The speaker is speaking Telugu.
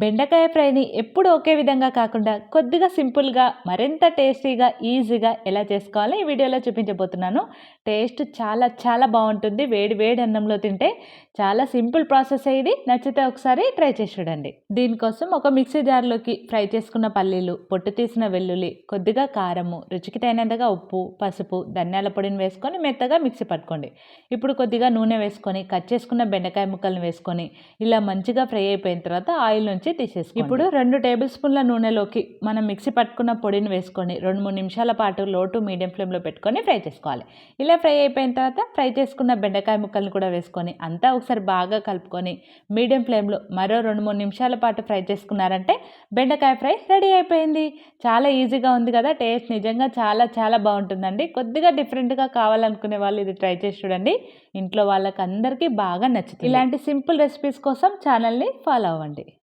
బెండకాయ ఫ్రైని ఎప్పుడు ఒకే విధంగా కాకుండా కొద్దిగా సింపుల్గా మరింత టేస్టీగా ఈజీగా ఎలా చేసుకోవాలో ఈ వీడియోలో చూపించబోతున్నాను. టేస్ట్ చాలా చాలా బాగుంటుంది. వేడి వేడి అన్నంలో తింటే చాలా సింపుల్ ప్రాసెస్ ఇది. నచ్చితే ఒకసారి ట్రై చేసి చూడండి. దీనికోసం ఒక మిక్సీ జార్లోకి ఫ్రై చేసుకున్న పల్లీలు పొట్టు తీసిన వెల్లుల్లి కొద్దిగా కారము రుచికి తగినంతగా ఉప్పు పసుపు ధనియాల పొడిని వేసుకొని మెత్తగా మిక్సీ పట్టుకోండి. ఇప్పుడు కొద్దిగా నూనె వేసుకొని కట్ చేసుకున్న బెండకాయ ముక్కలను వేసుకొని ఇలా మంచిగా ఫ్రై అయిపోయిన తర్వాత ఆయిల్ నుంచి తీసేసి ఇప్పుడు రెండు టేబుల్ స్పూన్ల నూనెలోకి మనం మిక్సీ పట్టుకున్న పొడిని వేసుకొని రెండు మూడు నిమిషాల పాటు లో టు మీడియం ఫ్లేమ్లో పెట్టుకొని ఫ్రై చేసుకోవాలి. ఇలా ఫ్రై అయిపోయిన తర్వాత ఫ్రై చేసుకున్న బెండకాయ ముక్కల్ని కూడా వేసుకొని అంతా ఒకసారి బాగా కలుపుకొని మీడియం ఫ్లేమ్లో మరో రెండు మూడు నిమిషాల పాటు ఫ్రై చేసుకున్నారంటే బెండకాయ ఫ్రై రెడీ అయిపోయింది. చాలా ఈజీగా ఉంది కదా టేస్ట్ నిజంగా చాలా చాలా బాగుంటుందండి. కొద్దిగా డిఫరెంట్గా కావాలనుకునే వాళ్ళు ఇది ట్రై చేసి చూడండి. ఇంట్లో వాళ్ళకి అందరికీ బాగా నచ్చుతుంది. ఇలాంటి సింపుల్ రెసిపీస్ కోసం ఛానల్ని ఫాలో అవ్వండి.